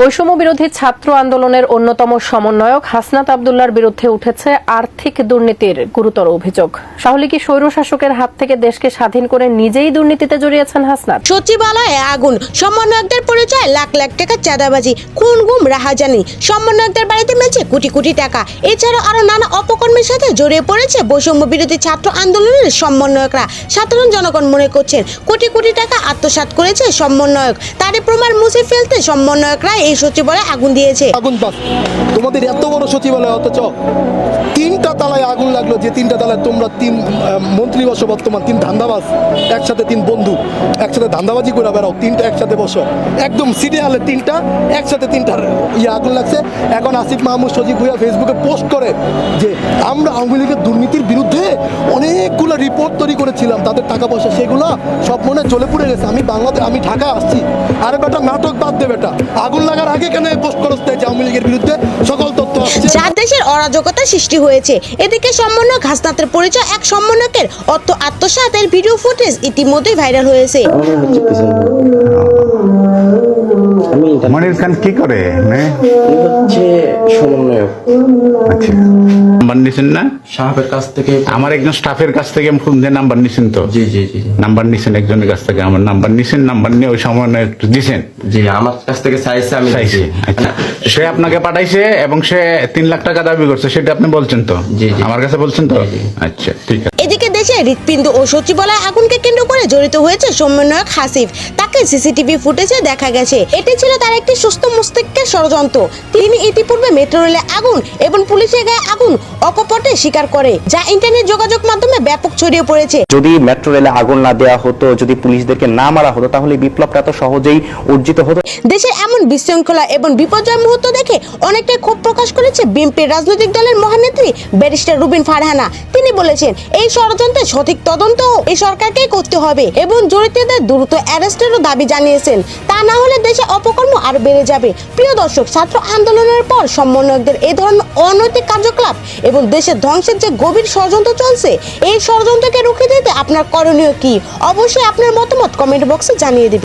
বৈষম্য বিরোধী ছাত্র আন্দোলনের অন্যতম সমন্বয়ক হাসনাত আবদুল্লার বিরুদ্ধে উঠেছে আর্থিক দুর্নীতির গুরুতর অভিযোগ। তাহলে কি স্বৈরশাসকের হাত থেকে দেশকে স্বাধীন করে নিজেই দুর্নীতিতে জড়িয়েছেন হাসনাত। সচিবালয়ে আগুন। সমন্বয়কদের পরিচয় লাখ লাখ টাকা চাঁদাবাজি, খুন গুম, রাহাজানি। সমন্বয়কদের বাড়িতে মেলছে কোটি কোটি টাকা। এছাড়াও আরও নানা অপকর্মের সাথে জড়িয়ে পড়েছে বৈষম্য বিরোধী ছাত্র আন্দোলনের সমন্বয়করা। সাধারণ জনগণ মনে করছেন কোটি কোটি টাকা আত্মসাৎ করেছে সমন্বয়ক। তারই প্রমাণ মুছে ফেলতে সমন্বয়করা এই সচিবালয়ে আগুন দিয়েছে। আগুন বাস। তোমাদের এত বড় সচিবালয় অথচ তিনটা তালায় আগুন লাগল যে তিনটা তালায় তোমরা তিন মন্ত্রী বসো বর্তমান তিন ধান্দাবাজ, একসাথে তিন বন্ধু, একসাথে ধান্দাবাজি করে বেড়াও, তিনটা একসাথে বসো। একদম সিরিয়ালে তিনটা, একসাথে তিনটা ইয়ে আগুন লাগছে। এখন আসিফ মাহমুদ সজিব ভুইয়া ফেসবুকে পোস্ট করে যে আমরা আওয়ামী লীগের দুর্নীতির বিরুদ্ধে অনেকগুলো রিপোর্ট তৈরি করেছিলাম, তাদের টাকা পয়সা সেগুলো সব মনে চলে পড়ে গেছে। আমি বাংলাদেশ আমি ঢাকা আসছি। আরে বেটা, নাটক বাদ দে বেটা। আগুন লাগার আগে কেন পোস্ট করতে আওয়ামী লীগের বিরুদ্ধে সকল তথ্য দেশের অরাজকতা সৃষ্টি হয়েছে। এদিকে সমন্বয়ক হাসনাতের পরিচয় এক সমন্বয়কের অর্থ আত্মসাতের ভিডিও ফুটেজ ইতিমধ্যেই ভাইরাল হয়েছে। মনির খান কি করে? হচ্ছে সমন্বয়ক। আচ্ছা। নাম্বার নিছেন না? সাহাবের কাছ থেকে আমার একজন স্টাফের কাছ থেকে ফোন দিয়ে নাম্বার নিছেন তো। জি জি জি। নাম্বার নিছেন একজনের কাছ থেকে। আমার নাম্বার নিছেন নাম্বার নিয়ে ওই সময় একটু দিছেন। জি আমার কাছ থেকে চাইছে আমি চাইছি আচ্ছা। সে আপনাকে পাঠাইছে এবং সে তিন লাখ টাকা দাবি করছে সেটা আপনি বলছেন তো? জি। আমার কাছে বলছেন তো। আচ্ছা ঠিক আছে। এদিকে দেশে হৃৎপিণ্ড ও সচিবালয় আগুনকে কেন্দ্র করে জড়িত হয়েছে সমন্বয়ক হাসিফ। তাকে সিসিটিভি ফুটেজে দেখা গেছে। এটি ছিল তার একটি সুস্থ মস্তিষ্কের ষড়যন্ত্র। তিনি ইতিপূর্বে মেট্রো রেলে আগুন এবং পুলিশের গায়ে আগুন অকপটে স্বীকার করে যা ইন্টারনেট যোগাযোগ মাধ্যমে ব্যাপক ছড়িয়ে পড়েছে। যদি মেট্রো রেলে আগুন না দেওয়া হতো যদি পুলিশদেরকে না মারা হতো তাহলে বিপ্লবটা তো সহজেই অর্জিত হতো। দেশের এমন বিশৃঙ্খলা এবং বিপর্যয় মুহূর্ত দেখে অনেকটাই ক্ষোভ প্রকাশ করেছে বিএনপির রাজনৈতিক দলের মহানেত্রী ব্যারিস্টার রুবিন ফারহানা। তিনি বলেছেন এই ষড়যন্ত্রের সঠিক তদন্ত এই সরকারকেই করতে হবে এবং জড়িতদের দ্রুত অ্যারেস্টেরও দাবি জানিয়েছেন। তা না হলে দেশে অপকর্ম আরও বেড়ে যাবে। প্রিয় দর্শক, ছাত্র আন্দোলনের পর সমন্বয়কদের এই ধরনের অনৈতিক কার্যকলাপ এবং দেশের ধ্বংসের যে গভীর ষড়যন্ত্র চলছে, এই ষড়যন্ত্রকে রুখে দিতে আপনার করণীয় কি? অবশ্যই আপনার মতামত কমেন্ট বক্সে জানিয়ে দিন